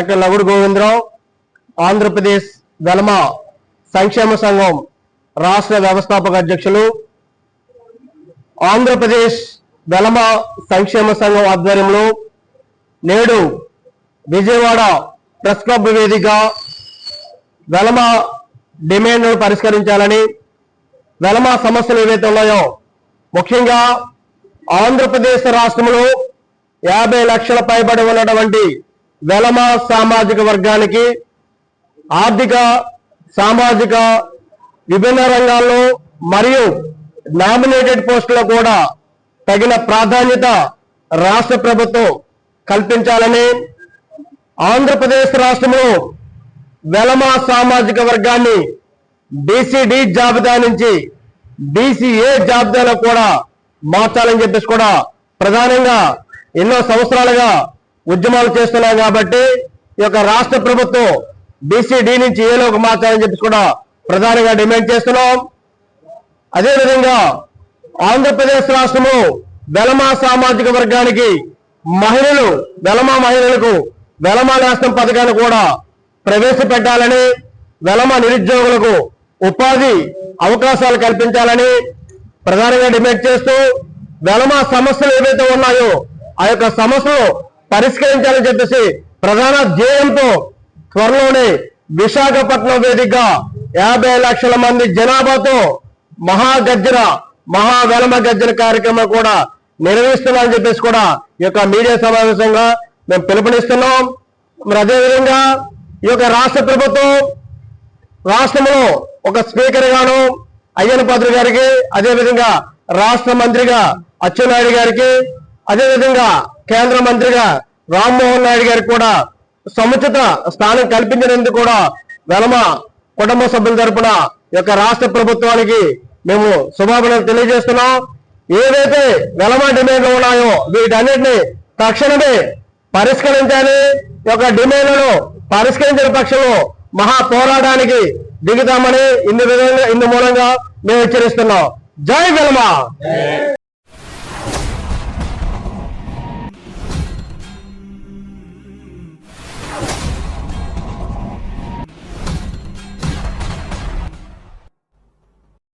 Doctor Lagudu Govindarao Andhra Pradesh Velama సంక్షేమ సంఘం రాష్ట్ర వ్యవస్థాపక అధ్యక్షులు ఆంధ్రప్రదేశ్ వెలమ సంక్షేమ సంఘం ఆధ్వర్యంలో నేడు విజయవాడ ప్రెస్ క్లబ్ వేదిక వెలమ డిమాండ్ను పరిష్కరించాలని వెలమ సమస్యలు ఏవైతే ఉన్నాయో ముఖ్యంగా ఆంధ్రప్రదేశ్ రాష్ట్రంలో యాభై లక్షల పైబడి ఉన్నటువంటి వెలమ సామాజిక వర్గానికి ఆర్థిక సామాజిక విభిన్న రంగాల్లో మరియు నామినేటెడ్ పోస్టులో కూడా తగిన ప్రాధాన్యత రాష్ట్ర ప్రభుత్వం కల్పించాలని ఆంధ్రప్రదేశ్ రాష్ట్రంలో వెలమ సామాజిక వర్గాన్ని బీసీడీ జాబితా నుంచి బీసీఏ జాబితాలో కూడా మార్చాలని చెప్పేసి కూడా ప్రధానంగా ఎన్నో సంవత్సరాలుగా ఉద్యమాలు చేస్తున్నాం కాబట్టి ఈ యొక్క రాష్ట్ర ప్రభుత్వం బీసీడీ నుంచి ఏలోకి మార్చాలని చెప్పి కూడా ప్రధానంగా డిమాండ్ చేస్తున్నాం. అదేవిధంగా ఆంధ్రప్రదేశ్ రాష్ట్రము వెలమా సామాజిక వర్గానికి మహిళలు వెలమా మహిళలకు వెలమా నేస్తం పథకాన్ని కూడా ప్రవేశపెట్టాలని వెలమ నిరుద్యోగులకు ఉపాధి అవకాశాలు కల్పించాలని ప్రధానంగా డిమాండ్ చేస్తూ వెలమ సమస్యలు ఏవైతే ఉన్నాయో ఆ యొక్క సమస్యలు పరిష్కరించాలని చెప్పేసి ప్రధాన ధ్యేయంతో త్వరలోనే విశాఖపట్నం వేదికగా యాభై లక్షల మంది జనాభాతో మహాగర్జన మహావెలమ గర్జన కార్యక్రమం కూడా నిర్వహిస్తున్నామని చెప్పేసి కూడా ఈ యొక్క మీడియా సమావేశంగా మేము పిలుపునిస్తున్నాం. మరి అదేవిధంగా ఈ యొక్క రాష్ట్ర ప్రభుత్వం రాష్ట్రంలో ఒక స్పీకర్ గాను అయ్యన పాత్రి గారికి అదేవిధంగా రాష్ట్ర మంత్రిగా అచ్చెన్నాయుడు గారికి అదేవిధంగా కేంద్ర మంత్రిగా రామ్మోహన్ నాయుడు గారికి కూడా సముచిత స్థానం కల్పించినందుకు కూడా వెలమ కుటుంబ సభ్యుల తరపున యొక్క రాష్ట్ర ప్రభుత్వానికి మేము శుభాభినందనలు తెలియజేస్తున్నాం. ఏవైతే వెలమ డిమాండ్లు ఉన్నాయో వీటన్నిటిని తక్షణమే పరిష్కరించాలి. యొక్క డిమాండ్లను పరిష్కరించిన పక్షంలో మహా పోరాటానికి దిగుతామని ఇందు విధంగా ఇందు మూలంగా మేము హెచ్చరిస్తున్నాం. జై వెలమ!